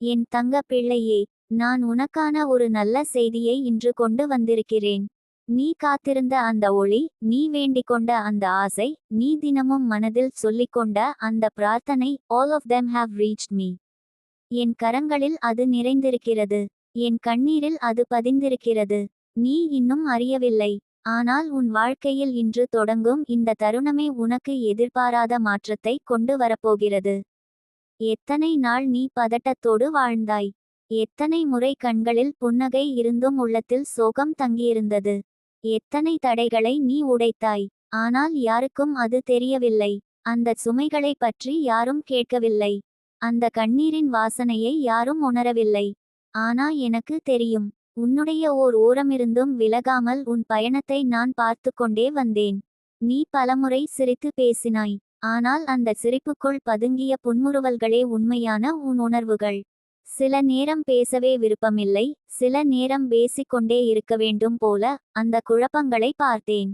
என் தங்க பிள்ளையே நான் உனக்கான ஒரு நல்ல செய்தியை இன்று கொண்டு வந்திருக்கிறேன். நீ காத்திருந்த அந்த ஒளி நீ வேண்டிக் கொண்ட அந்த ஆசை நீ தினமும் மனதில் சொல்லிக்கொண்ட அந்த பிரார்த்தனை all of them have reach me என் கரங்களில் அது நிறைந்திருக்கிறது. என் கண்ணீரில் அது பதிந்திருக்கிறது. நீ இன்னும் அறியவில்லை. ஆனால் உன் வாழ்க்கையில் இன்று தொடங்கும் இந்த தருணமே உனக்கு எதிர்பாராத மாற்றத்தை கொண்டு வரப்போகிறது. எத்தனை நாள் நீ பதட்டத்தோடு வாழ்ந்தாய்? எத்தனை முறை கண்களில் புன்னகை இருந்தும் உள்ளத்தில் சோகம் தங்கியிருந்தது? எத்தனை தடைகளை நீ உடைத்தாய்? ஆனால் யாருக்கும் அது தெரியவில்லை. அந்த சுமைகளை பற்றி யாரும் கேட்கவில்லை. அந்த கண்ணீரின் வாசனையை யாரும் உணரவில்லை. ஆனா எனக்கு தெரியும் உன்னுடைய ஓர் ஓரமிருந்தும் விலகாமல் உன் பயணத்தை நான் பார்த்து கொண்டே வந்தேன். நீ பலமுறை சிரித்து பேசினாய். ஆனால் அந்த சிரிப்புக்குள் பதுங்கிய புன்முறுவல்களே உண்மையான உன் உணர்வுகள். சில நேரம் பேசவே விருப்பமில்லை சில நேரம் பேசிக்கொண்டே இருக்க வேண்டும் போல அந்த குழப்பங்களை பார்த்தேன்.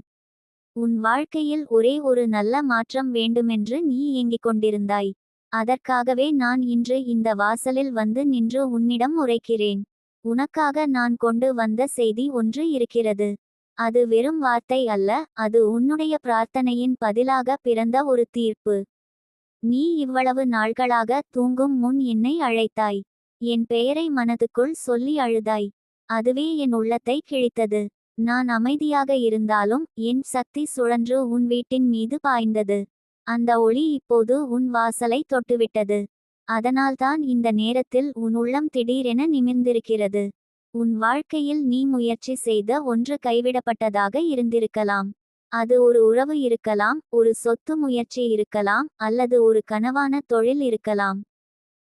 உன் வாழ்க்கையில் ஒரே ஒரு நல்ல மாற்றம் வேண்டுமென்று நீ ஏங்கிக் கொண்டிருந்தாய். அதற்காகவே நான் இன்று இந்த வாசலில் வந்து நின்று உன்னிடம் உரைக்கிறேன். உனக்காக நான் கொண்டு வந்த செய்தி ஒன்று இருக்கிறது. அது வெறும் வார்த்தை அல்ல அது உன்னுடைய பிரார்த்தனையின் பதிலாக பிறந்த ஒரு தீர்ப்பு. நீ இவ்வளவு நாள்களாக தூங்கும் முன் என்னை அழைத்தாய். என் பெயரை மனதுக்குள் சொல்லி அழுதாய். அதுவே என் உள்ளத்தை கிழித்தது. நான் அமைதியாக இருந்தாலும் என் சக்தி சுழன்று உன் வீட்டின் மீது பாய்ந்தது. அந்த ஒளி இப்போது உன் வாசலை தொட்டுவிட்டது. அதனால்தான் இந்த நேரத்தில் உன் உள்ளம் திடீரென நிமிர்ந்திருக்கிறது. உன் வாழ்க்கையில் நீ முயற்சி செய்த ஒன்று கைவிடப்பட்டதாக இருந்திருக்கலாம். அது ஒரு உறவு இருக்கலாம் ஒரு சொத்து முயற்சி இருக்கலாம் அல்லது ஒரு கனவான தொழில் இருக்கலாம்.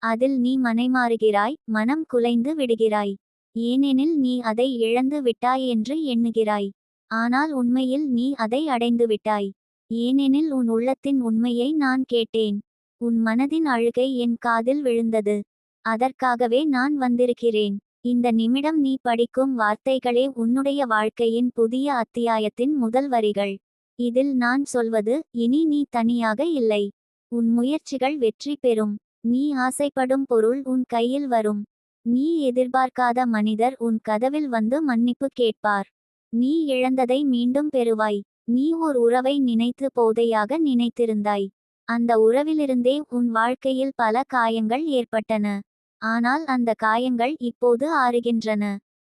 அதில் நீ மனைமாறுகிறாய் மனம் குலைந்து விடுகிறாய். ஏனெனில் நீ அதை இழந்து விட்டாய் என்று எண்ணுகிறாய். ஆனால் உண்மையில் நீ அதை அடைந்து விட்டாய். ஏனெனில் உன் உள்ளத்தின் உண்மையை நான் கேட்டேன். உன் மனதின் அழுகை என் காதில் விழுந்தது. அதற்காகவே நான் வந்திருக்கிறேன். இந்த நிமிடம் நீ படிக்கும் வார்த்தைகளே உன்னுடைய வாழ்க்கையின் புதிய அத்தியாயத்தின் முதல் வரிகள். இதில் நான் சொல்வது இனி நீ தனியாக இல்லை. உன் முயற்சிகள் வெற்றி பெறும். நீ ஆசைப்படும் பொருள் உன் கையில் வரும். நீ எதிர்பார்க்காத மனிதர் உன் கதவில் வந்து மன்னிப்பு கேட்பார். நீ இழந்ததை மீண்டும் பெறுவாய். நீ ஓர் உறவை நினைத்து போதையாக நினைத்திருந்தாய். அந்த உறவிலிருந்தே உன் வாழ்க்கையில் பல காயங்கள் ஏற்பட்டன. ஆனால் அந்த காயங்கள் இப்போது ஆறுகின்றன.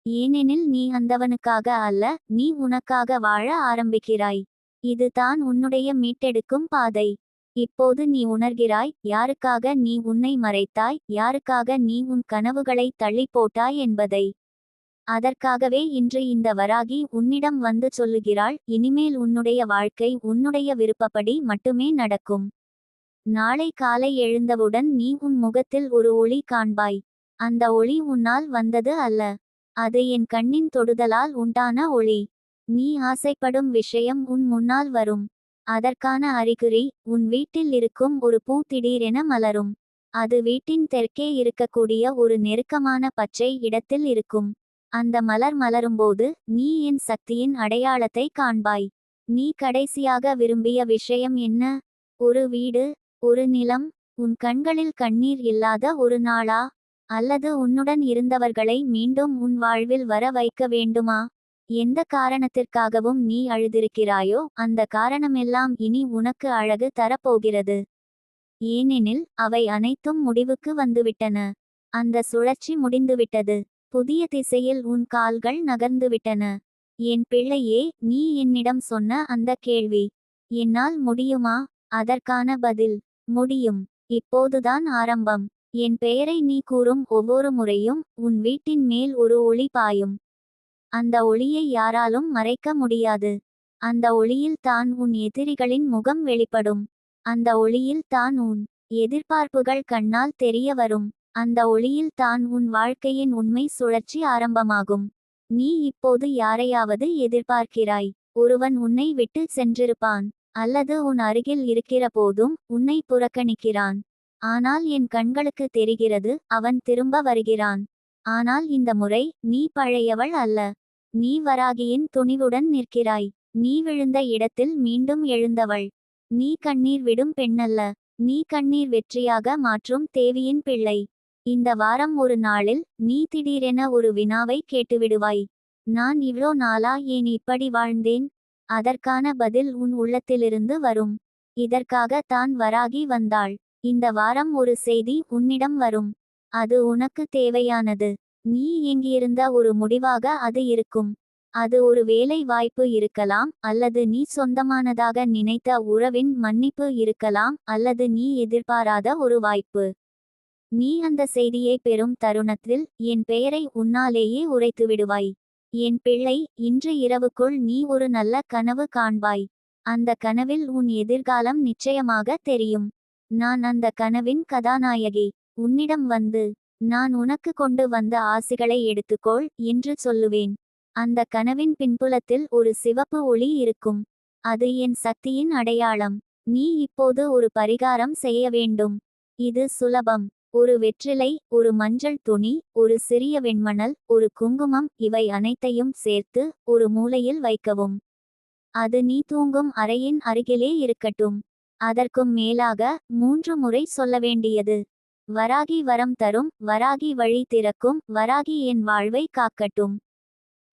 ஏனெனில் நீ அந்தவனுக்காக அல்ல நீ உனக்காக வாழ ஆரம்பிக்கிறாய். இதுதான் உன்னுடைய மீட்டெடுக்கும் பாதை. இப்போது நீ உணர்கிறாய் யாருக்காக நீ உன்னை மறைத்தாய் யாருக்காக நீ உன் கனவுகளை தள்ளி போட்டாய் என்பதை. அதற்காகவே இன்று இந்த வராகி உன்னிடம் வந்து சொல்லுகிறாள் இனிமேல் உன்னுடைய வாழ்க்கை உன்னுடைய விருப்பப்படி மட்டுமே நடக்கும். நாளை காலை எழுந்தவுடன் நீ உன் முகத்தில் ஒரு ஒளி காண்பாய். அந்த ஒளி உன்னால் வந்தது அல்ல. அது என் கண்ணின் தொடுதலால் உண்டான ஒளி. நீ ஆசைப்படும் விஷயம் உன் முன்னால் வரும். அதற்கான அறிகுறி உன் வீட்டில் இருக்கும் ஒரு பூ திடீரென மலரும். அது வீட்டின் தெற்கே இருக்கக்கூடிய ஒரு நெருக்கமான பச்சை இடத்தில் இருக்கும். அந்த மலர் மலரும்போது நீ என் சக்தியின் அடையாளத்தை காண்பாய். நீ கடைசியாக விரும்பிய விஷயம் என்ன? ஒரு வீடு ஒரு நிலம் உன் கண்களில் கண்ணீர் இல்லாத ஒரு நாளா? அல்லது உன்னுடன் இருந்தவர்களை மீண்டும் உன் வாழ்வில் வர வைக்க வேண்டுமா? எந்த காரணத்திற்காகவும் நீ அழுதிருக்கிறாயோ அந்த காரணமெல்லாம் இனி உனக்கு அழகு தரப்போகிறது. ஏனெனில் அவை அனைத்தும் முடிவுக்கு வந்துவிட்டன. அந்த சுழற்சி முடிந்துவிட்டது. புதிய திசையில் உன் கால்கள் நகர்ந்துவிட்டன. என் பிள்ளையே நீ என்னிடம் சொன்ன அந்த கேள்வி. என்னால் முடியுமா? அதற்கான பதில். முடியும். இப்போதுதான் ஆரம்பம். என் பெயரை நீ கூறும் ஒவ்வொரு முறையும் உன் வீட்டின் மேல் ஒரு ஒளி பாயும். அந்த ஒளியை யாராலும் மறைக்க முடியாது. அந்த ஒளியில் தான் உன் எதிரிகளின் முகம் வெளிப்படும். அந்த ஒளியில் தான் உன் எதிர்பார்ப்புகள் கண்ணால் தெரிய வரும். அந்த ஒளியில் தான் உன் வாழ்க்கையின் உண்மை சுழற்சி ஆரம்பமாகும். நீ இப்போது யாரையாவது எதிர்பார்க்கிறாய். ஒருவன் உன்னை விட்டு சென்றிருப்பான். அல்லது உன் அருகில் இருக்கிற போதும் உன்னை புறக்கணிக்கிறான். ஆனால் என் கண்களுக்கு தெரிகிறது அவன் திரும்ப வருகிறான். ஆனால் இந்த முறை நீ பழையவள் அல்ல. நீ வராகியின் துணிவுடன் நிற்கிறாய். நீ விழுந்த இடத்தில் மீண்டும் எழுந்தவள். நீ கண்ணீர் விடும் பெண்ணல்ல. நீ கண்ணீர் வெற்றியாக மாற்றும் தேவியின் பிள்ளை. இந்த வாரம் ஒரு நாளில் நீ திடீரென ஒரு வினாவை கேட்டுவிடுவாய். நான் இவ்ளோ நாளா ஏன் இப்படி வாழ்ந்தேன்? அதற்கான பதில் உன் உள்ளத்திலிருந்து வரும். இதற்காக தான் வராகி வந்தாள். இந்த வாரம் ஒரு செய்தி உன்னிடம் வரும். அது உனக்கு தேவையானது. நீ எங்கியிருந்த ஒரு முடிவாக அது இருக்கும். அது ஒரு வேலை வாய்ப்பு இருக்கலாம் அல்லது நீ சொந்தமானதாக நினைத்த உறவின் மன்னிப்பு இருக்கலாம் அல்லது நீ எதிர்பாராத ஒரு வாய்ப்பு. நீ அந்த செய்தியை பெறும் தருணத்தில் என் பெயரை உன்னாலேயே உரைத்து விடுவாய் என் பிள்ளை இன்று இரவுக்குள் நீ ஒரு நல்ல கனவு காண்பாய். அந்த கனவில் உன் எதிர்காலம் நிச்சயமாக தெரியும். நான் அந்த கனவின் கதாநாயகி. உன்னிடம் வந்து நான் உனக்கு கொண்டு வந்த ஆசிகளை எடுத்துக்கொள் என்று சொல்லுவேன். அந்த கனவின் பின்புலத்தில் ஒரு சிவப்பு ஒளி இருக்கும். அது என் சக்தியின் அடையாளம். நீ இப்போது ஒரு பரிகாரம் செய்ய வேண்டும். இது சுலபம். ஒரு வெற்றிலை ஒரு மஞ்சள் துணி ஒரு சிறிய வெண்மணல் ஒரு குங்குமம் இவை அனைத்தையும் சேர்த்து ஒரு மூலையில் வைக்கவும். அது நீ தூங்கும் அறையின் அருகிலே இருக்கட்டும். அதற்கும் மேலாக மூன்று முறை சொல்ல வேண்டியது. வராகி வரம் தரும் வராகி வழி திறக்கும் வராகி என் வாழ்வை காக்கட்டும்.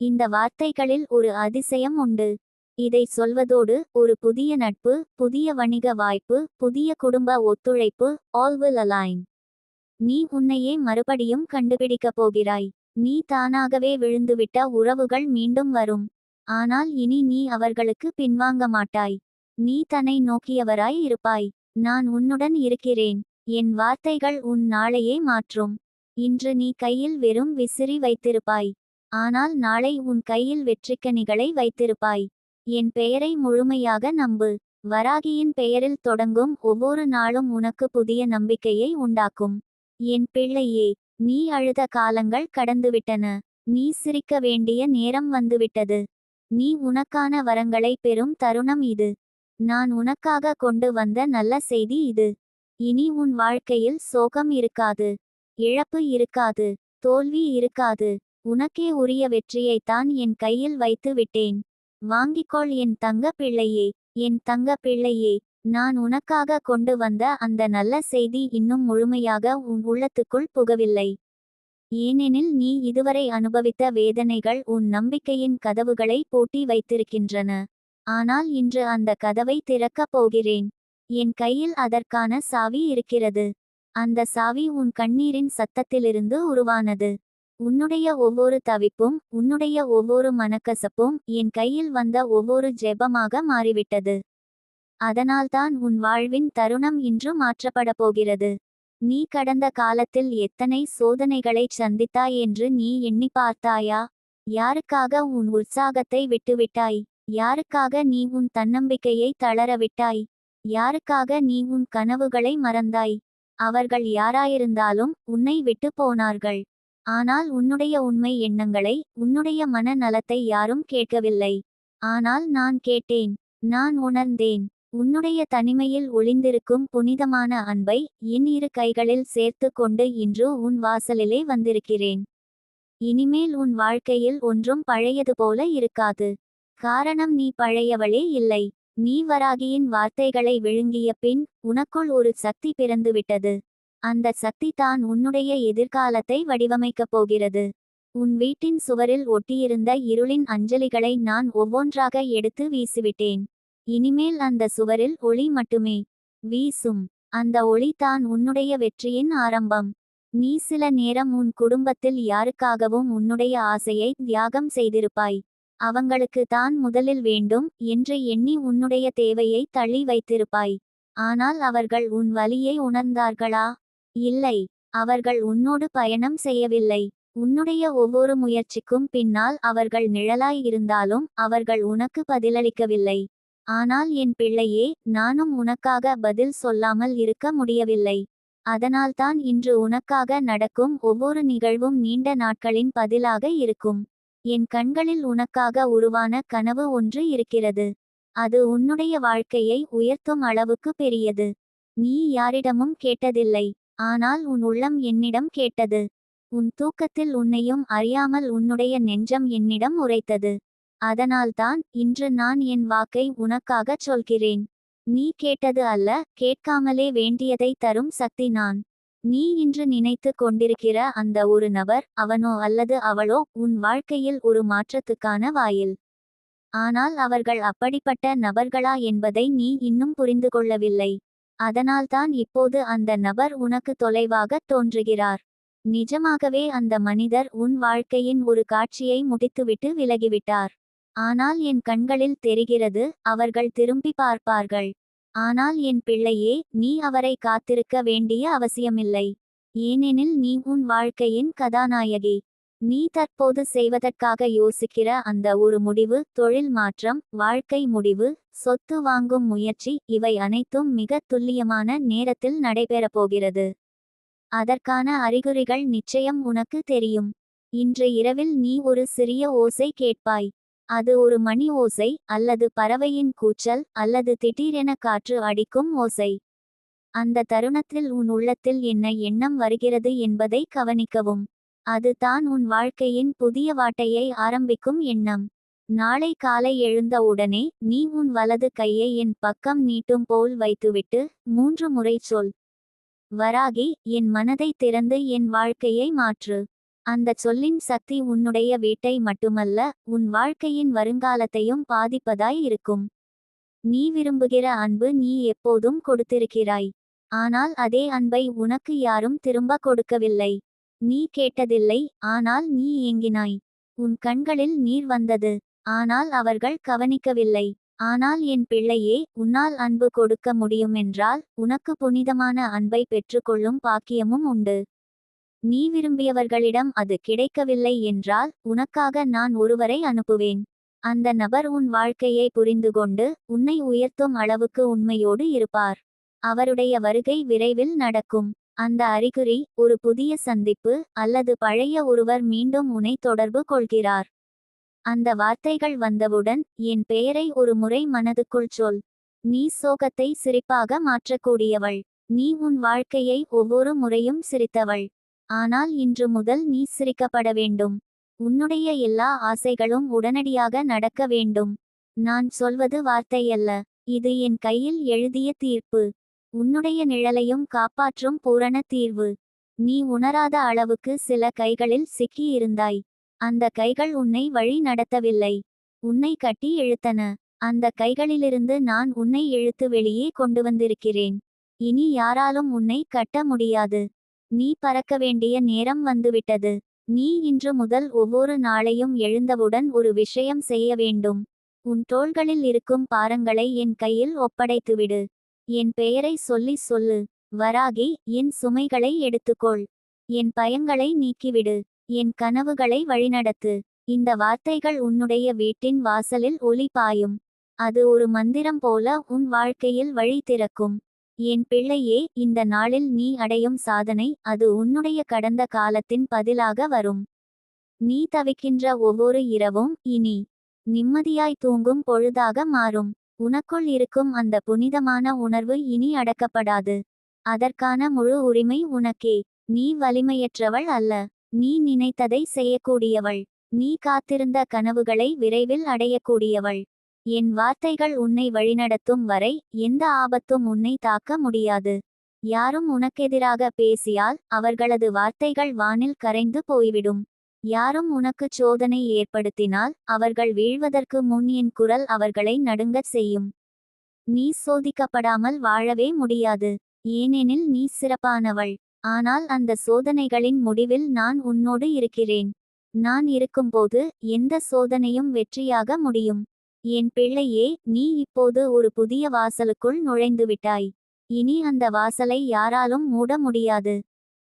இந்த வார்த்தைகளில் ஒரு அதிசயம் உண்டு. இதை சொல்வதோடு ஒரு புதிய நட்பு புதிய வணிக வாய்ப்பு புதிய குடும்ப ஒத்துழைப்பு ஆல் வில் அலைன் நீ உன்னையே மறுபடியும் கண்டுபிடிக்கப் போகிறாய். நீ தானாகவே விழுந்துவிட்ட உறவுகள் மீண்டும் வரும். ஆனால் இனி நீ அவர்களுக்கு பின்வாங்க மாட்டாய். நீ தன்னை நோக்கியவராய் இருப்பாய். நான் உன்னுடன் இருக்கிறேன். என் வார்த்தைகள் உன் நாளையே மாற்றும். இன்று நீ கையில் வெறும் விசிறி வைத்திருப்பாய். ஆனால் நாளை உன் கையில் வெற்றிக்கனிகளை வைத்திருப்பாய். என் பெயரை முழுமையாக நம்பு. வராகியின் பெயரில் தொடங்கும் ஒவ்வொரு நாளும் உனக்கு புதிய நம்பிக்கையை உண்டாக்கும். என் பிள்ளையே நீ அழுத காலங்கள் கடந்துவிட்டன. நீ சிரிக்க வேண்டிய நேரம் வந்துவிட்டது. நீ உனக்கான வரங்களை பெறும் தருணம் இது. நான் உனக்காக கொண்டு வந்த நல்ல செய்தி இது. இனி உன் வாழ்க்கையில் சோகம் இருக்காது. இழப்பு இருக்காது. தோல்வி இருக்காது. உனக்கே உரிய வெற்றியைத்தான் என் கையில் வைத்து விட்டேன் வாங்கிக்கொள் என் தங்க பிள்ளையே என் தங்க பிள்ளையே. நான் உனக்காக கொண்டு வந்த அந்த நல்ல செய்தி இன்னும் முழுமையாக உன் உள்ளத்துக்குள் புகவில்லை. ஏனெனில் நீ இதுவரை அனுபவித்த வேதனைகள் உன் நம்பிக்கையின் கதவுகளை பூட்டி வைத்திருக்கின்றன. ஆனால் இன்று அந்த கதவை திறக்கப் போகிறேன். என் கையில் அதற்கான சாவி இருக்கிறது. அந்த சாவி உன் கண்ணீரின் சத்தத்திலிருந்து உருவானது. உன்னுடைய ஒவ்வொரு தவிப்பும் உன்னுடைய ஒவ்வொரு மனக்கசப்பும் என் கையில் வந்த ஒவ்வொரு ஜெபமாக மாறிவிட்டது. அதனால்தான் உன் வாழ்வின் தருணம் இன்று மாற்றப்பட போகிறது. நீ கடந்த காலத்தில் எத்தனை சோதனைகளைச் சந்தித்தாய் என்று நீ எண்ணி பார்த்தாயா? யாருக்காக உன் உற்சாகத்தை விட்டுவிட்டாய்? யாருக்காக நீ உன் தன்னம்பிக்கையை தளர விட்டாய் யாருக்காக நீ உன் கனவுகளை மறந்தாய்? அவர்கள் யாராயிருந்தாலும் உன்னை விட்டு போனார்கள். ஆனால் உன்னுடைய உண்மை எண்ணங்களை உன்னுடைய மன நலத்தை யாரும் கேட்கவில்லை. ஆனால் நான் கேட்டேன் நான் உணர்ந்தேன். உன்னுடைய தனிமையில் ஒளிந்திருக்கும் புனிதமான அன்பை என் இரு கைகளில் சேர்த்து கொண்டு இன்று உன் வாசலிலே வந்திருக்கிறேன். இனிமேல் உன் வாழ்க்கையில் ஒன்றும் பழையது போல இருக்காது. காரணம் நீ பழையவளே இல்லை. நீ வராகியின் வார்த்தைகளை விழுங்கிய பின் உனக்குள் ஒரு சக்தி பிறந்துவிட்டது. அந்த சக்தி தான் உன்னுடைய எதிர்காலத்தை வடிவமைக்கப் போகிறது. உன் வீட்டின் சுவரில் ஒட்டியிருந்த இருளின் அஞ்சலிகளை நான் ஒவ்வொன்றாக எடுத்து வீசிவிட்டேன். இனிமேல் அந்த சுவரில் ஒளி மட்டுமே. வீசும். அந்த ஒளி தான் உன்னுடைய வெற்றியின் ஆரம்பம். நீ சில நேரம் உன் குடும்பத்தில் யாருக்காகவும் உன்னுடைய ஆசையை தியாகம் செய்திருப்பாய். அவங்களுக்கு தான் முதலில் வேண்டும் என்று எண்ணி உன்னுடைய தேவையை தள்ளி வைத்திருப்பாய். ஆனால் அவர்கள் உன் வலியை உணர்ந்தார்களா? இல்லை. அவர்கள் உன்னோடு பயணம் செய்யவில்லை. உன்னுடைய ஒவ்வொரு முயற்சிக்கும் பின்னால் அவர்கள் நிழலாய் இருந்தாலும் அவர்கள் உனக்கு பதிலளிக்கவில்லை. ஆனால் என் பிள்ளையே நானும் உனக்காக பதில் சொல்லாமல் இருக்க முடியவில்லை. அதனால்தான் இன்று உனக்காக நடக்கும் ஒவ்வொரு நிகழ்வும் நீண்ட நாட்களின் பதிலாக இருக்கும். என் கண்களில் உனக்காக உருவான கனவு ஒன்று இருக்கிறது. அது உன்னுடைய வாழ்க்கையை உயர்த்தும் அளவுக்கு பெரியது. நீ யாரிடமும் கேட்டதில்லை. ஆனால் உன் உள்ளம் என்னிடம் கேட்டது. உன் தூக்கத்தில் உன்னையும் அறியாமல் உன்னுடைய நெஞ்சம் என்னிடம் உரைத்தது. அதனால்தான் இன்று நான் என் வாக்கை உனக்காகச் சொல்கிறேன். நீ கேட்டது அல்ல கேட்காமலே வேண்டியதை தரும் சக்தி நான். நீ இன்று நினைத்து கொண்டிருக்கிற அந்த ஒரு நபர் அவனோ அல்லது அவளோ உன் வாழ்க்கையில் ஒரு மாற்றத்துக்கான வாயில். ஆனால் அவர்கள் அப்படிப்பட்ட நபர்களா என்பதை நீ இன்னும் புரிந்து கொள்ளவில்லை. அதனால்தான் இப்போது அந்த நபர் உனக்கு தொலைவாகத் தோன்றுகிறார். நிஜமாகவே அந்த மனிதர் உன் வாழ்க்கையின் ஒரு காட்சியை முடித்துவிட்டு விலகிவிட்டார். ஆனால் என் கண்களில் தெரிகிறது அவர்கள் திரும்பி பார்ப்பார்கள். ஆனால் என் பிள்ளையே நீ அவரை காத்திருக்க வேண்டிய அவசியமில்லை. ஏனெனில் நீ உன் வாழ்க்கையின் கதாநாயகி. நீ தற்போது செய்வதற்காக யோசிக்கிற அந்த ஒரு முடிவு தொழில் மாற்றம் வாழ்க்கை முடிவு சொத்து வாங்கும் முயற்சி இவை அனைத்தும் மிக துல்லியமான நேரத்தில் நடைபெறப் போகிறது. அதற்கான அறிகுறிகள் நிச்சயம் உனக்கு தெரியும். இன்று இரவில் நீ ஒரு சிறிய ஓசை கேட்பாய். அது ஒரு மணி ஓசை அல்லது பறவையின் கூச்சல் அல்லது திடீரென காற்று அடிக்கும் ஓசை. அந்த தருணத்தில் உன் உள்ளத்தில் என்ன எண்ணம் வருகிறது என்பதை கவனிக்கவும். அது தான் உன் வாழ்க்கையின் புதிய வாட்டையை ஆரம்பிக்கும் எண்ணம். நாளை காலை எழுந்த உடனே நீ உன் வலது கையை என் பக்கம் நீட்டும் போல் வைத்துவிட்டு மூன்று முறை சொல். வராகி என் மனதை திறந்து என் வாழ்க்கையை மாற்று. அந்த சொல்லின் சக்தி உன்னுடைய வீட்டை மட்டுமல்ல உன் வாழ்க்கையின் வருங்காலத்தையும் பாதிப்பதாய் இருக்கும். நீ விரும்புகிற அன்பு நீ எப்போதும் கொடுத்திருக்கிறாய். ஆனால் அதே அன்பை உனக்கு யாரும் திரும்ப கொடுக்கவில்லை. நீ கேட்டதில்லை ஆனால் நீ ஏங்கினாய். உன் கண்களில் நீர் வந்தது. ஆனால் அவர்கள் கவனிக்கவில்லை. ஆனால் என் பிள்ளையே உன்னால் அன்பு கொடுக்க முடியுமென்றால் உனக்கு புனிதமான அன்பை பெற்றுக்கொள்ளும் பாக்கியமும் உண்டு. நீ விரும்பியவர்களிடம் அது கிடைக்கவில்லை என்றால் உனக்காக நான் ஒருவரை அனுப்புவேன். அந்த நபர் உன் வாழ்க்கையை புரிந்துகொண்டு உன்னை உயர்த்தும் அளவுக்கு உண்மையோடு இருப்பார். அவருடைய வருகை விரைவில் நடக்கும். அந்த அறிகுறி ஒரு புதிய சந்திப்பு அல்லது பழைய ஒருவர் மீண்டும் உன்னை தொடர்பு கொள்கிறார். அந்த வார்த்தைகள் வந்தவுடன் என் பெயரை ஒரு முறை மனதுக்குள் சொல். நீ சோகத்தை சிரிப்பாக மாற்றக்கூடியவள். நீ உன் வாழ்க்கையை ஒவ்வொரு முறையும் சிரித்தவள். ஆனால் இன்று முதல் நீ சிரிக்கப்பட வேண்டும். உன்னுடைய எல்லா ஆசைகளும் உடனடியாக நடக்க வேண்டும். நான் சொல்வது வார்த்தையல்ல. இது என் கையில் எழுதிய தீர்ப்பு. உன்னுடைய நிழலையும் காப்பாற்றும் பூரண தீர்வு. நீ உணராத அளவுக்கு சில கைகளில் சிக்கியிருந்தாய். அந்த கைகள் உன்னை வழி நடத்தவில்லை. உன்னை கட்டி இழுத்தன. அந்த கைகளிலிருந்து நான் உன்னை இழுத்து வெளியே கொண்டு வந்திருக்கிறேன். இனி யாராலும் உன்னை கட்ட முடியாது. நீ பறக்க வேண்டிய நேரம் வந்துவிட்டது. நீ இன்று முதல் ஒவ்வொரு நாளையும் எழுந்தவுடன் ஒரு விஷயம் செய்ய வேண்டும். உன் தோள்களில் இருக்கும் பாரங்களை என் கையில் ஒப்படைத்துவிடு. என் பெயரை சொல்லி சொல்லு. வராகி என் சுமைகளை எடுத்துக்கொள். என் பயங்களை நீக்கிவிடு. என் கனவுகளை வழிநடத்து. இந்த வார்த்தைகள் உன்னுடைய வீட்டின் வாசலில் ஒலி பாயும். அது ஒரு மந்திரம் போல உன் வாழ்க்கையில் வழி திறக்கும். என் பிள்ளையே இந்த நாளில் நீ அடையும் சாதனை அது உன்னுடைய கடந்த காலத்தின் பதிலாக வரும். நீ தவிக்கின்ற ஒவ்வொரு இரவும் இனி நிம்மதியாய் தூங்கும் பொழுதாக மாறும். உனக்குள் இருக்கும் அந்த புனிதமான உணர்வு இனி அடக்கப்படாது. அதற்கான முழு உரிமை உனக்கே. நீ வலிமையற்றவள் அல்ல. நீ நினைத்ததை செய்யக்கூடியவள். நீ காத்திருந்த கனவுகளை விரைவில் அடையக்கூடியவள். என் வார்த்தைகள் உன்னை வழிநடத்தும் வரை எந்த ஆபத்தும் உன்னை தாக்க முடியாது. யாரும் உனக்கெதிராக பேசியால் அவர்களது வார்த்தைகள் வானில் கரைந்து போய்விடும். யாரும் உனக்கு சோதனை ஏற்படுத்தினால் அவர்கள் வீழ்வதற்கு முன் என் குரல் அவர்களை நடுங்கச் செய்யும். நீ சோதிக்கப்படாமல் வாழவே முடியாது. ஏனெனில் நீ சிறப்பானவள். ஆனால் அந்த சோதனைகளின் முடிவில் நான் உன்னோடு இருக்கிறேன். நான் இருக்கும்போது எந்த சோதனையும் வெற்றியாக முடியும். என் பிள்ளையே நீ இப்போது ஒரு புதிய வாசலுக்குள் நுழைந்துவிட்டாய் இனி அந்த வாசலை யாராலும் மூட முடியாது.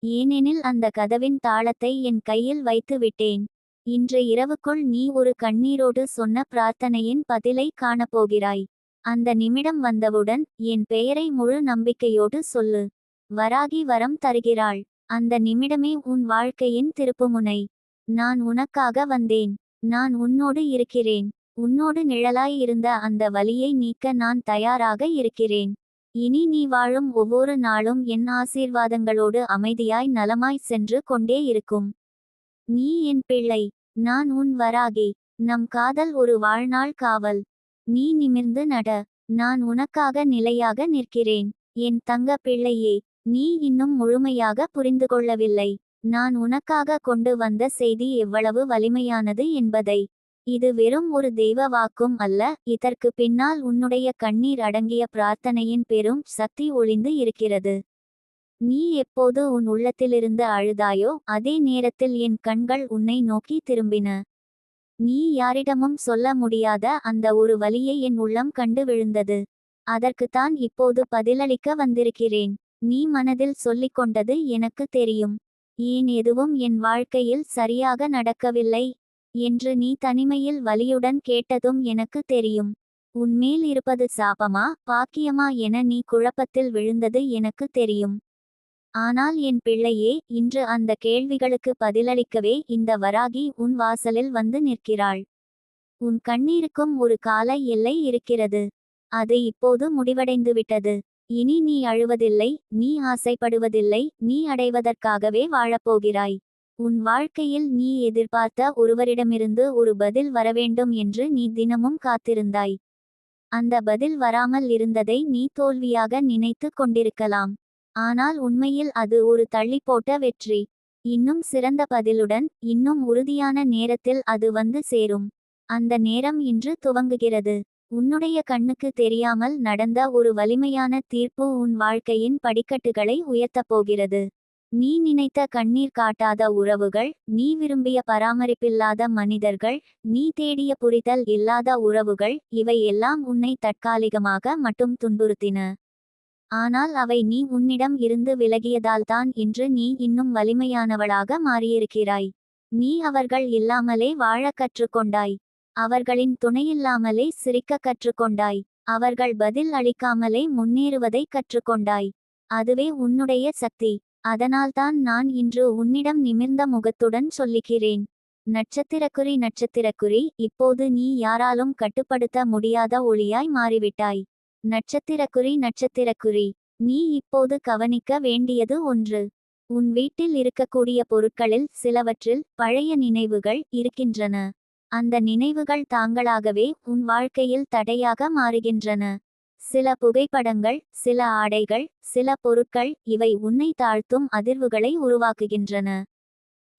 ஏனெனில் அந்த கதவின் தாளத்தை என் கையில் வைத்து விட்டேன். இன்று இரவுக்குள் நீ ஒரு கண்ணீரோடு சொன்ன பிரார்த்தனையின் பதிலை காணப்போகிறாய். அந்த நிமிடம் வந்தவுடன் என் பெயரை முழு நம்பிக்கையோடு சொல்லு. வராகி வரம் தருகிறாள். அந்த நிமிடமே உன் வாழ்க்கையின் திருப்புமுனை. நான் உனக்காக வந்தேன். நான் உன்னோடு இருக்கிறேன். உன்னோடு நிழலாய் இருந்த அந்த வலியை நீக்க நான் தயாராக இருக்கிறேன். இனி நீ வாழும் ஒவ்வொரு நாளும் என் ஆசீர்வாதங்களோடு அமைதியாய் நலமாய் சென்று கொண்டே இருக்கும். நீ என் பிள்ளை நான் உன் வராகி நம் காதல் ஒரு வாழ்நாள் காவல். நீ நிமிர்ந்து நட நான் உனக்காக நிலையாக நிற்கிறேன். என் தங்க பிள்ளையே நீ இன்னும் முழுமையாக புரிந்து கொள்ளவில்லை. நான் உனக்காக கொண்டு வந்த செய்தி எவ்வளவு வலிமையானது என்பதை. இது வெறும் ஒரு தெய்வ வாக்கும் அல்ல இதற்கு பின்னால் உன்னுடைய கண்ணீர் அடங்கிய பிரார்த்தனையின் பெரும் சக்தி ஒளிந்து இருக்கிறது. நீ எப்போது உன் உள்ளத்திலிருந்து அழுதாயோ அதே நேரத்தில் என் கண்கள் உன்னை நோக்கி திரும்பின. நீ யாரிடமும் சொல்ல முடியாத அந்த ஒரு வழியை என் உள்ளம் கண்டு விழுந்தது. அதற்குத்தான் இப்போது பதிலளிக்க வந்திருக்கிறேன். நீ மனதில் சொல்லிக் கொண்டது எனக்கு தெரியும். ஏன் எதுவும் என் வாழ்க்கையில் சரியாக நடக்கவில்லை. என்று நீ தனிமையில் வலியுடன் கேட்டதும் எனக்கு தெரியும். உன்மேல் இருப்பது சாபமா பாக்கியமா என நீ குழப்பத்தில் விழுந்தது எனக்கு தெரியும். ஆனால் என் பிள்ளையே இன்று அந்த கேள்விகளுக்கு பதிலளிக்கவே இந்த வராகி உன் வாசலில் வந்து நிற்கிறாள். உன் கண்ணீருக்கும் ஒரு கால எல்லை இருக்கிறது. அது இப்போது முடிவடைந்துவிட்டது. இனி நீ அழுவதில்லை நீ ஆசைப்படுவதில்லை நீ அடைவதற்காகவே வாழப்போகிறாய். உன் வாழ்க்கையில் நீ எதிர்பார்த்த ஒருவரிடமிருந்து ஒரு பதில் வரவேண்டும் என்று நீ தினமும் காத்திருந்தாய். அந்த பதில் வராமல் இருந்ததை நீ தோல்வியாக நினைத்து கொண்டிருக்கலாம். ஆனால் உண்மையில் அது ஒரு தள்ளிப்போட்ட வெற்றி. இன்னும் சிறந்த பதிலுடன் இன்னும் உறுதியான நேரத்தில் அது வந்து சேரும். அந்த நேரம் இன்று துவங்குகிறது. உன்னுடைய கண்ணுக்கு தெரியாமல் நடந்த ஒரு வலிமையான தீர்ப்பு உன் வாழ்க்கையின் படிக்கட்டுகளை உயர்த்தப் போகிறது. நீ நினைத்த கண்ணீர் காட்டாத உறவுகள் நீ விரும்பிய பராமரிப்பில்லாத மனிதர்கள் நீ தேடிய புரிதல் இல்லாத உறவுகள் இவை எல்லாம் உன்னை தற்காலிகமாக மட்டும் துன்புறுத்தின. ஆனால் அவை நீ உன்னிடம் இருந்து விலகியதால்தான் இன்று நீ இன்னும் வலிமையானவளாக மாறியிருக்கிறாய். நீ அவர்கள் இல்லாமலே வாழ கற்றுக்கொண்டாய். அவர்களின் துணையில்லாமலே சிரிக்க கற்றுக்கொண்டாய். அவர்கள் பதில் அளிக்காமலே முன்னேறுவதை கற்றுக்கொண்டாய். அதுவே உன்னுடைய சக்தி. அதனால்தான் நான் இன்று உன்னிடம் நிமிர்ந்த முகத்துடன் சொல்லிக்கிறேன் நட்சத்திரக்குறி நட்சத்திரக்குறி இப்போது நீ யாராலும் கட்டுப்படுத்த முடியாத ஒளியாய் மாறிவிட்டாய். நட்சத்திரக்குறி நட்சத்திரக்குறி நீ இப்போது கவனிக்க வேண்டியது ஒன்று. உன் வீட்டில் இருக்கக்கூடிய பொருட்களில் சிலவற்றில் பழைய நினைவுகள் இருக்கின்றன. அந்த நினைவுகள் தாங்களாகவே உன் வாழ்க்கையில் தடையாக மாறுகின்றன. சில புகைப்படங்கள் சில ஆடைகள் சில பொருட்கள் இவை உன்னை தாழ்த்தும் அதிர்வுகளை உருவாக்குகின்றன.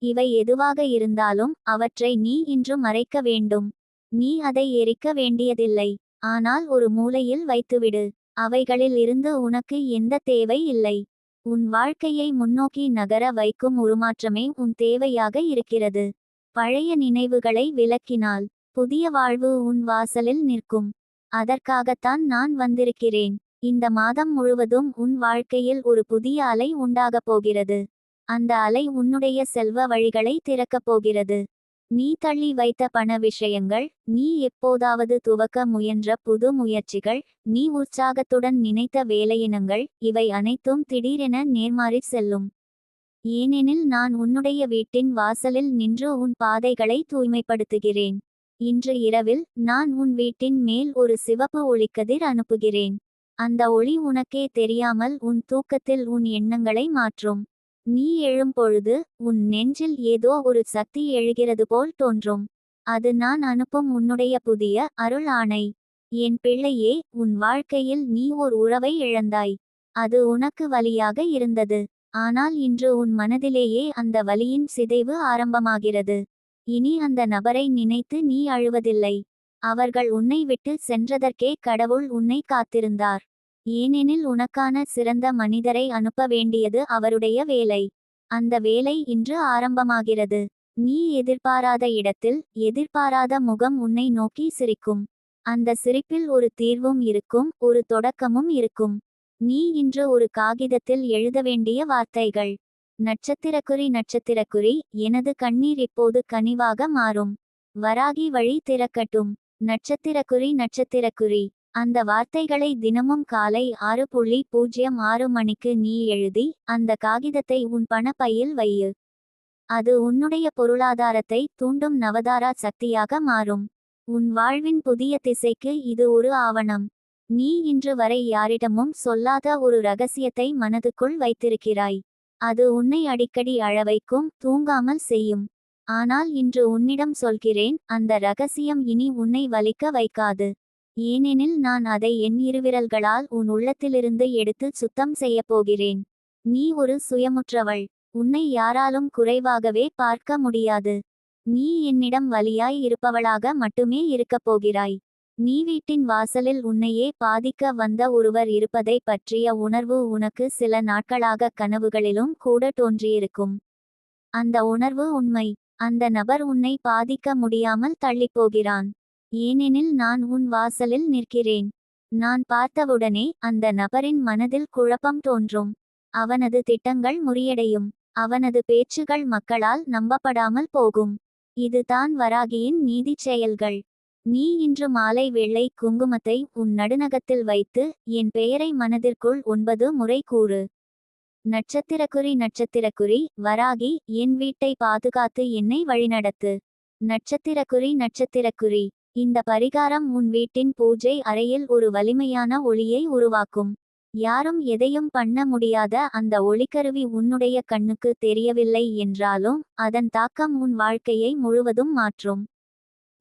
இவை எதுவாக இருந்தாலும் அவற்றை நீ இன்று மறைக்க வேண்டும். நீ அதை எரிக்க வேண்டியதில்லை. ஆனால் ஒரு மூலையில் வைத்துவிடு. அவைகளில் இருந்து உனக்கு எந்த தேவை இல்லை. உன் வாழ்க்கையை முன்னோக்கி நகர வைக்கும் உருமாற்றமே உன் தேவையாக இருக்கிறது. பழைய நினைவுகளை விலக்கினால் புதிய வாழ்வு உன் வாசலில் நிற்கும். அதற்காகத்தான் நான் வந்திருக்கிறேன். இந்த மாதம் முழுவதும் உன் வாழ்க்கையில் ஒரு புதிய அலை உண்டாகப் போகிறது. அந்த அலை உன்னுடைய செல்வ வழிகளை திறக்கப் போகிறது. நீ தள்ளி வைத்த பண விஷயங்கள் நீ எப்போதாவது துவக்க முயன்ற புது முயற்சிகள் நீ உற்சாகத்துடன் நினைத்த வேலையினங்கள் இவை அனைத்தும் திடீரென நேர்மாறி செல்லும். ஏனெனில் நான் உன்னுடைய வீட்டின் வாசலில் நின்று உன் பாதைகளை தூய்மைப்படுத்துகிறேன். இன்று இரவில் நான் உன் வீட்டின் மேல் ஒரு சிவப்பு ஒளிக்கதிர் அனுப்புகிறேன். அந்த ஒளி உனக்கே தெரியாமல் உன் தூக்கத்தில் உன் எண்ணங்களை மாற்றும். நீ எழும்பொழுது உன் நெஞ்சில் ஏதோ ஒரு சக்தி எழுகிறது போல் தோன்றும். அது நான் அனுப்பும் உன்னுடைய புதிய அருள் ஆணை. என் பிள்ளையே உன் வாழ்க்கையில் நீ ஓர் உறவை இழந்தாய். அது உனக்கு வலியாக இருந்தது. ஆனால் இன்று உன் மனதிலேயே அந்த வலியின் சிதைவு ஆரம்பமாகிறது. இனி அந்த நபரை நினைத்து நீ அழுவதில்லை. அவர்கள் உன்னை விட்டு சென்றதற்கே கடவுள் உன்னை காத்திருந்தார். ஏனெனில் உனக்கான சிறந்த மனிதரை அனுப்ப வேண்டியது அவருடைய வேலை. அந்த வேலை இன்று ஆரம்பமாகிறது. நீ எதிர்பாராத இடத்தில் எதிர்பாராத முகம் உன்னை நோக்கி சிரிக்கும். அந்த சிரிப்பில் ஒரு தீர்வும் இருக்கும் ஒரு தொடக்கமும் இருக்கும். நீ இன்று ஒரு காகிதத்தில் எழுத வேண்டிய வார்த்தைகள். நட்சத்திரக்குறி நட்சத்திரக்குறி எனது கண்ணீர் இப்போது கனிவாக மாறும்? வராகி வழி திறக்கட்டும். நட்சத்திரக்குறி நட்சத்திரக்குறி. அந்த வார்த்தைகளை தினமும் காலை ஆறு புள்ளி பூஜ்ஜியம் ஆறு மணிக்கு நீ எழுதி அந்த காகிதத்தை உன் பணப்பையில் வையு. அது உன்னுடைய பொருளாதாரத்தை தூண்டும் நவதாரா சக்தியாக மாறும். உன் வாழ்வின் புதிய திசைக்கு இது ஒரு ஆவணம். நீ இன்று வரை யாரிடமும் சொல்லாத ஒரு ரகசியத்தை மனதுக்குள் வைத்திருக்கிறாய். அது உன்னை அடிக்கடி அழவைக்கும் தூங்காமல் செய்யும். ஆனால் இன்று உன்னிடம் சொல்கிறேன் அந்த ரகசியம் இனி உன்னை வலிக்க வைக்காது. ஏனெனில் நான் அதை என் இருவிரல்களால் உன் உள்ளத்திலிருந்து எடுத்து சுத்தம் செய்யப் போகிறேன். நீ ஒரு சுயமுற்றவள். உன்னை யாராலும் குறைவாகவே பார்க்க முடியாது. நீ என்னிடம் வலியாய் இருப்பவளாக மட்டுமே இருக்கப் போகிறாய். நீ வீட்டின் வாசலில் உன்னையே பாதிக்க வந்த ஒருவர் இருப்பதை பற்றிய உணர்வு உனக்கு சில நாட்களாக கனவுகளிலும் கூட தோன்றியிருக்கும். அந்த உணர்வு உண்மை. அந்த நபர் உன்னை பாதிக்க முடியாமல் தள்ளிப்போகிறான். ஏனெனில் நான் உன் வாசலில் நிற்கிறேன். நான் பார்த்தவுடனே அந்த நபரின் மனதில் குழப்பம் தோன்றும். அவனது திட்டங்கள் முறியடையும். அவனது பேச்சுகள் மக்களால் நம்பப்படாமல் போகும். இதுதான் வராகியின் நீதிச் செயல்கள். நீ இன்று மாலை வெள்ளை குங்குமத்தை உன் நடுநகத்தில் வைத்து என் பெயரை மனதிற்குள் ஒன்பது முறை கூறு. நட்சத்திரக்குறி நட்சத்திரக்குறி வராகி என் வீட்டை பாதுகாத்து என்னை வழிநடத்து. நட்சத்திரக்குறி நட்சத்திரக்குறி இந்த பரிகாரம் உன் வீட்டின் பூஜை அறையில் ஒரு வலிமையான ஒளியை உருவாக்கும். யாரும் எதையும் பண்ண முடியாத அந்த ஒளிக்கருவி உன்னுடைய கண்ணுக்கு தெரியவில்லை என்றாலும் அதன் தாக்கம் உன் வாழ்க்கையை முழுவதும் மாற்றும்.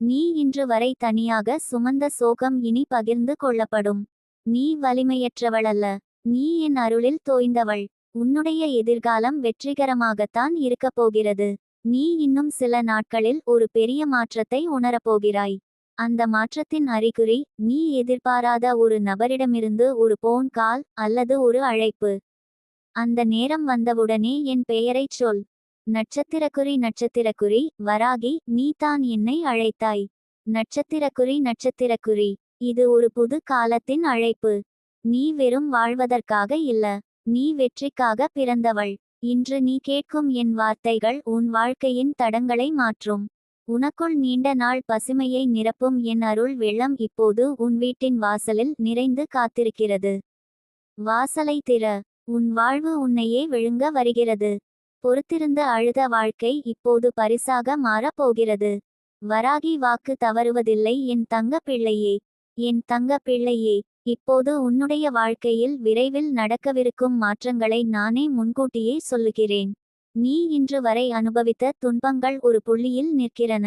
நீ இன்று வரை தனியாக சுமந்த சோகம் இனி பகிர்ந்து கொள்ளப்படும். நீ வலிமையற்றவளல்ல. நீ என் அருளில் தோய்ந்தவள். உன்னுடைய எதிர்காலம் வெற்றிகரமாகத்தான் இருக்கப் போகிறது. நீ இன்னும் சில நாட்களில் ஒரு பெரிய மாற்றத்தை உணரப்போகிறாய். அந்த மாற்றத்தின் அறிகுறி நீ எதிர்பாராத ஒரு நபரிடமிருந்து ஒரு போன் கால் அல்லது ஒரு அழைப்பு. அந்த நேரம் வந்தவுடனே என் பெயரைச் சொல். நட்சத்திரக்குறி நட்சத்திரக்குறி வராகி நீதான் என்னை அழைத்தாய். நட்சத்திரக்குறி நட்சத்திரக்குறி இது ஒரு புது காலத்தின் அழைப்பு. நீ வெறும் வாழ்வதற்காக இல்ல நீ வெற்றிக்காக பிறந்தவள். இன்று நீ கேட்கும் என் வார்த்தைகள் உன் வாழ்க்கையின் தடங்களை மாற்றும். உனக்குள் நீண்ட நாள் பசுமையை நிரப்பும் என் அருள் வெள்ளம் இப்போது உன் வீட்டின் வாசலில் நிறைந்து காத்திருக்கிறது. வாசலை திற உன் வாழ்வு உன்னையே விழுங்க வருகிறது. பொறுத்திருந்த அழுத வாழ்க்கை இப்போது பரிசாக மாறப் போகிறது. வராகி வாக்கு தவறுவதில்லை. என் தங்க பிள்ளையே என் தங்க பிள்ளையே இப்போது உன்னுடைய வாழ்க்கையில் விரைவில் நடக்கவிருக்கும் மாற்றங்களை நானே முன்கூட்டியே சொல்லுகிறேன். நீ இன்று வரை அனுபவித்த துன்பங்கள் ஒரு புள்ளியில் நிற்கிறன.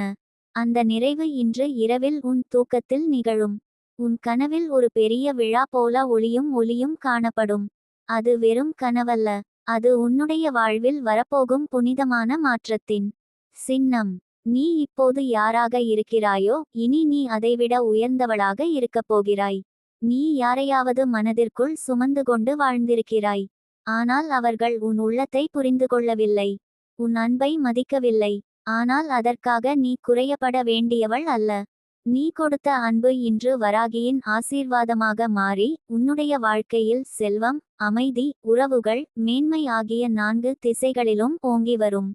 அந்த நிறைவு இன்று இரவில் உன் தூக்கத்தில் நிகழும். உன் கனவில் ஒரு பெரிய விழா போல ஒளியும் ஒளியும் காணப்படும். அது வெறும் கனவல்ல. அது உன்னுடைய வாழ்வில் வரப்போகும் புனிதமான மாற்றத்தின் சின்னம். நீ இப்போது யாராக இருக்கிறாயோ இனி நீ அதைவிட உயர்ந்தவளாக இருக்கப் போகிறாய். நீ யாரையாவது மனதிற்குள் சுமந்து கொண்டு வாழ்ந்திருக்கிறாய். ஆனால் அவர்கள் உன் உள்ளத்தை புரிந்து கொள்ளவில்லை. உன் அன்பை மதிக்கவில்லை. ஆனால் அதற்காக நீ குறையப்பட வேண்டியவள் அல்ல. நீ கொடுத்த அன்பு இன்று வராகியின் ஆசீர்வாதமாக மாறி உன்னுடைய வாழ்க்கையில் செல்வம் அமைதி உறவுகள் மேன்மை ஆகிய நான்கு திசைகளிலும் ஓங்கி வரும்.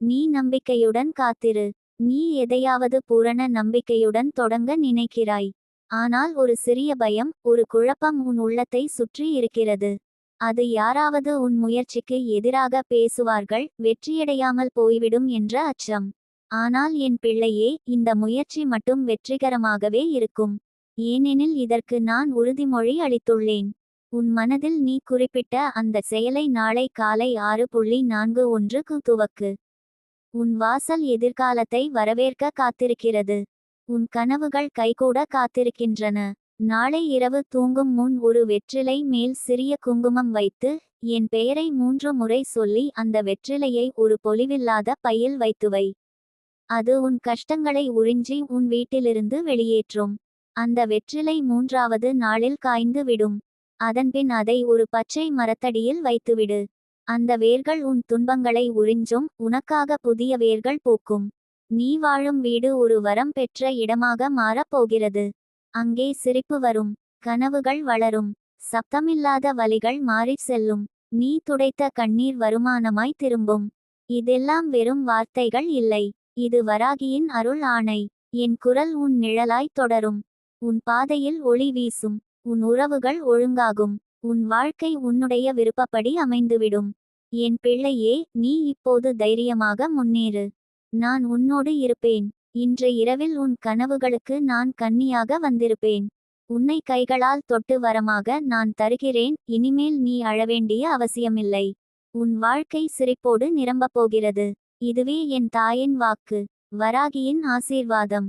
நீ நம்பிக்கையுடன் காத்திரு. நீ எதையாவது பூரண நம்பிக்கையுடன் தொடங்க நினைக்கிறாய். ஆனால் ஒரு சிறிய பயம் ஒரு குழப்பம் உன் உள்ளத்தை சுற்றி இருக்கிறது. அது யாராவது உன் முயற்சிக்கு எதிராக பேசுவார்கள் வெற்றியடையாமல் போய்விடும் என்ற அச்சம். ஆனால் என் பிள்ளையே இந்த முயற்சி மட்டும் வெற்றிகரமாகவே இருக்கும். ஏனெனில் இதற்கு நான் உறுதிமொழி அளித்துள்ளேன். உன் மனதில் நீ குறிப்பிட்ட அந்த செயலை நாளை காலை ஆறு புள்ளி நான்கு ஒன்றுக்கு துவக்கு. உன் வாசல் எதிர்காலத்தை வரவேற்க காத்திருக்கிறது. உன் கனவுகள் கைகூட காத்திருக்கின்றன. நாளை இரவு தூங்கும் முன் ஒரு வெற்றிலை மேல் சிறிய குங்குமம் வைத்து என் பெயரை மூன்று முறை சொல்லி அந்த வெற்றிலையை ஒரு பொலிவில்லாத பையில் வைத்துவை அது உன் கஷ்டங்களை உறிஞ்சி உன் வீட்டிலிருந்து வெளியேற்றும். அந்த வெற்றிலை மூன்றாவது நாளில் காய்ந்து விடும். அதன்பின் அதை ஒரு பச்சை மரத்தடியில் வைத்துவிடு. அந்த வேர்கள் உன் துன்பங்களை உறிஞ்சும் உனக்காக புதிய வேர்கள் பூக்கும். நீ வாழும் வீடு ஒரு வரம் பெற்ற இடமாக மாறப் போகிறது. அங்கே சிரிப்பு வரும் கனவுகள் வளரும் சப்தமில்லாத வலிகள் மாறிச் செல்லும். நீ துடைத்த கண்ணீர் வருமானமாய் திரும்பும். இதெல்லாம் வெறும் வார்த்தைகள் இல்லை. இது வராகியின் அருள் ஆணை. என் குரல் உன் நிழலாய் தொடரும். உன் பாதையில் ஒளி வீசும். உன் உறவுகள் ஒழுங்காகும். உன் வாழ்க்கை உன்னுடைய விருப்பப்படி அமைந்துவிடும். என் பிள்ளையே நீ இப்போது தைரியமாக முன்னேறு. நான் உன்னோடு இருப்பேன். இன்று இரவில் உன் கனவுகளுக்கு நான் கன்னியாக வந்திருப்பேன். உன்னை கைகளால் தொட்டு வரமாக நான் தருகிறேன். இனிமேல் நீ அழவேண்டிய அவசியமில்லை. உன் வாழ்க்கை சிரிப்போடு நிரம்பப் போகிறது. இதுவே என் தாயின் வாக்கு வராகியின் ஆசீர்வாதம்.